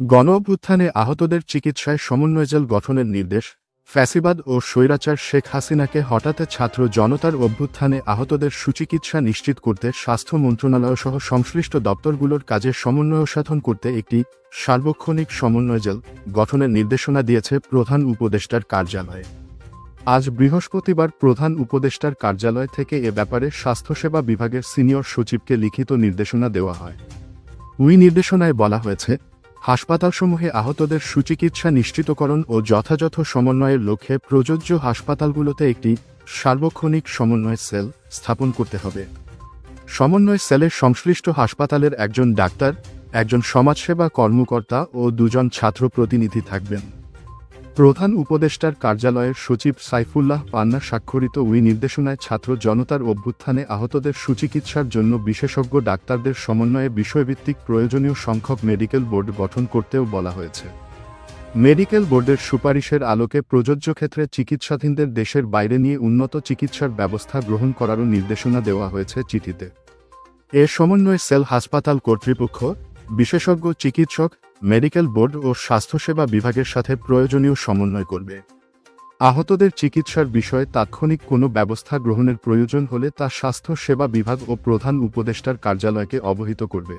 গণ অভ্যুত্থানে আহতদের চিকিৎসায় সমন্বয়জাল গঠনের নির্দেশ, ফ্যাসিবাদ ও স্বৈরাচার শেখ হাসিনাকে হঠাতে ছাত্র জনতার অভ্যুত্থানে আহতদের সুচিকিৎসা নিশ্চিত করতে স্বাস্থ্য মন্ত্রণালয় সহ সংশ্লিষ্ট দপ্তরগুলোর কাজে সমন্বয় সাধন করতে একটি সার্বক্ষণিক সমন্বয়জাল গঠনের নির্দেশনা দিয়েছে প্রধান উপদেষ্টার কার্যালয়। আজ বৃহস্পতিবার প্রধান উপদেষ্টার কার্যালয় থেকে এ ব্যাপারে স্বাস্থ্যসেবা বিভাগের সিনিয়র সচিবকে লিখিত নির্দেশনা দেওয়া হয়। ওই নির্দেশনায় বলা হয়েছে হাসপাতালসমূহে আহতদের সুচিকিৎসা নিশ্চিতকরণ ও যথাযথ সমন্বয়ের লক্ষ্যে প্রযোজ্য হাসপাতালগুলোতে একটি সার্বক্ষণিক সমন্বয় সেল স্থাপন করতে হবে। সমন্বয় সেলের সংশ্লিষ্ট হাসপাতালের একজন ডাক্তার, একজন সমাজসেবা কর্মকর্তা ও দুজন ছাত্র প্রতিনিধি থাকবেন। প্রধান উপদেষ্টার কার্যালয়ের সচিব সাইফুল্লাহ পান্না স্বাক্ষরিত ওই নির্দেশনায় ছাত্র জনতার অভ্যুত্থানে আহতদের সুচিকিৎসার জন্য বিশেষজ্ঞ ডাক্তারদের সমন্বয়ে বিষয়ভিত্তিক প্রয়োজনীয় সংখ্যক মেডিকেল বোর্ড গঠন করতেও বলা হয়েছে। মেডিকেল বোর্ডের সুপারিশের আলোকে প্রযোজ্য ক্ষেত্রে চিকিৎসাধীনদের দেশের বাইরে নিয়ে উন্নত চিকিৎসার ব্যবস্থা গ্রহণ করারও নির্দেশনা দেওয়া হয়েছে চিঠিতে। এ সমন্বয়ে সেল হাসপাতাল কর্তৃপক্ষ, বিশেষজ্ঞ চিকিৎসক মেডিকেল বোর্ড ও স্বাস্থ্যসেবা বিভাগের সাথে প্রয়োজনীয় সমন্বয় করবে। আহতদের চিকিৎসার বিষয়ে তাৎক্ষণিক কোনো ব্যবস্থা গ্রহণের প্রয়োজন হলে তা স্বাস্থ্য সেবা বিভাগ ও প্রধান উপদেষ্টার কার্যালয়কে অবহিত করবে।